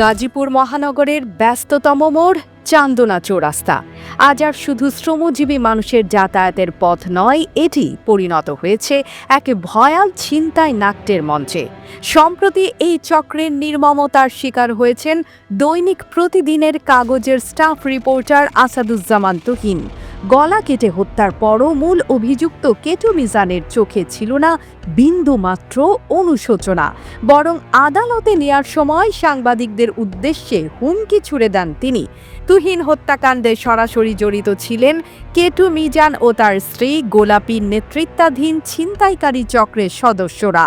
গাজীপুর মহানগরের ব্যস্ততম মোড় চান্দনা চৌরাস্তা। আজ আর শুধু শ্রমজীবী মানুষের যাতায়াতের পথ নয়, এটি পরিণত হয়েছে এক ভয়াল ছিনতাই নাট্যের মঞ্চে। সম্প্রতি এই চক্রের নির্মমতার শিকার হয়েছেন দৈনিক প্রতিদিনের কাগজের স্টাফ রিপোর্টার আসাদুজ্জামান তুহিন। গলা কেটে হত্যার পরও মূল অভিযুক্ত কেটু মিজানের চোখে ছিল না বিন্দু মাত্র অনুশোচনা। বরং আদালতে নেয়ার সময় সাংবাদিকদের উদ্দেশ্যে হুমকি ছুড়ে দেন তিনি। তুহিন হত্যাকাণ্ডে সরাসরি জড়িত ছিলেন কেটু মিজান ও তার স্ত্রী গোলাপীর নেতৃত্বাধীন ছিনতাইকারী চক্রের সদস্যরা।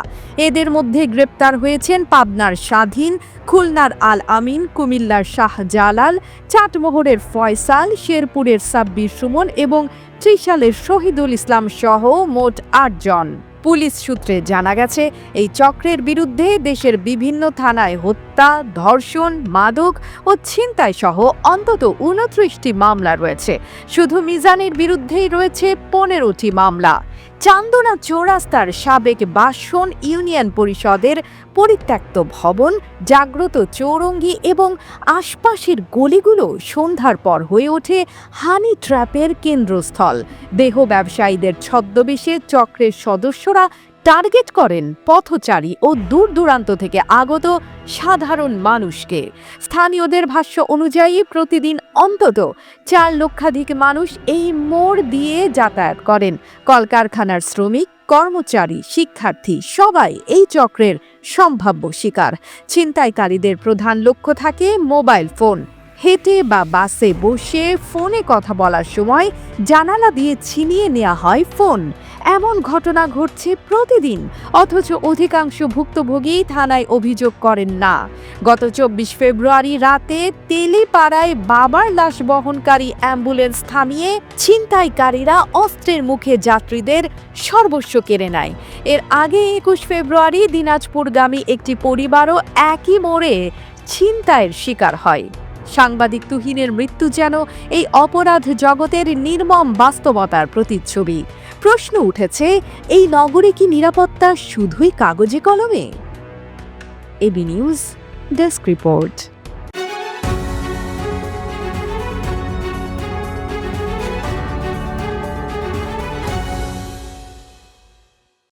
এদের মধ্যে গ্রেপ্তার হয়েছেন পাবনার স্বাধীন খুলনার আল আমিন, কুমিল্লার শাহজালাল, চাটমোহরের ফয়সাল, শেরপুরের সাব্বির সুমন এবং ত্রিশ সালের শহীদুল ইসলাম সহ মোট আটজন পুলিশ সূত্রে জানা গেছে, এই চক্রের বিরুদ্ধে দেশের বিভিন্ন থানায় হত্যা, ধর্ষণ, মাদক ও ছিনতাই সহ অন্তত উনত্রিশটি মামলা রয়েছে। শুধু মিজানের বিরুদ্ধেই রয়েছে পনেরোটি মামলা। চান্দনা চৌরাস্তার সাবেক বাসন ইউনিয়ন পরিষদের পরিত্যক্ত ভবন, জাগ্রত চৌরঙ্গি এবং আশপাশের গলিগুলো সন্ধ্যার পর হয়ে ওঠে হানি ট্র্যাপের কেন্দ্রস্থল। দেহ ব্যবসায়ীদের ছদ্মবেশে চক্রের সদস্যরা টার্গেট করেন পথচারী ও দূর দূরান্ত থেকে আগত সাধারণ মানুষকে। স্থানীয়দের ভাষ্য অনুযায়ী প্রতিদিন অন্তত চার লক্ষাধিক মানুষ এই মোড় দিয়ে যাতায়াত করেন। কলকারখানার শ্রমিক, কর্মচারী, শিক্ষার্থী সবাই এই চক্রের সম্ভাব্য শিকার। ছিনতাইকারীদের প্রধান লক্ষ্য থাকে মোবাইল ফোন। হেঁটে বা বাসে বসে ফোনে কথা বলার সময় জানালা দিয়ে ছিনিয়ে নেওয়া হয় ফোন। এমন ঘটনা ঘটছে প্রতিদিন, অথচ অধিকাংশ ভুক্তভোগী থানায় অভিযোগ করেন না। গত চব্বিশ ফেব্রুয়ারি রাতে তেলিপাড়ায় বাবার লাশ বহনকারী অ্যাম্বুলেন্স থামিয়ে ছিনতাইকারীরা অস্ত্রের মুখে যাত্রীদের সর্বস্ব কেড়ে নেয়। এর আগে একুশ ফেব্রুয়ারি দিনাজপুরগামী একটি পরিবারও একই মোড়ে ছিনতাইয়ের শিকার হয়। সাংবাদিক তুহিনের মৃত্যু যেন এই অপরাধ জগতের নির্মম বাস্তবতার প্রতিচ্ছবি। প্রশ্ন উঠেছে, এই নগরে কি নিরাপত্তা শুধুই কাগজে কলমে? AB news desk report.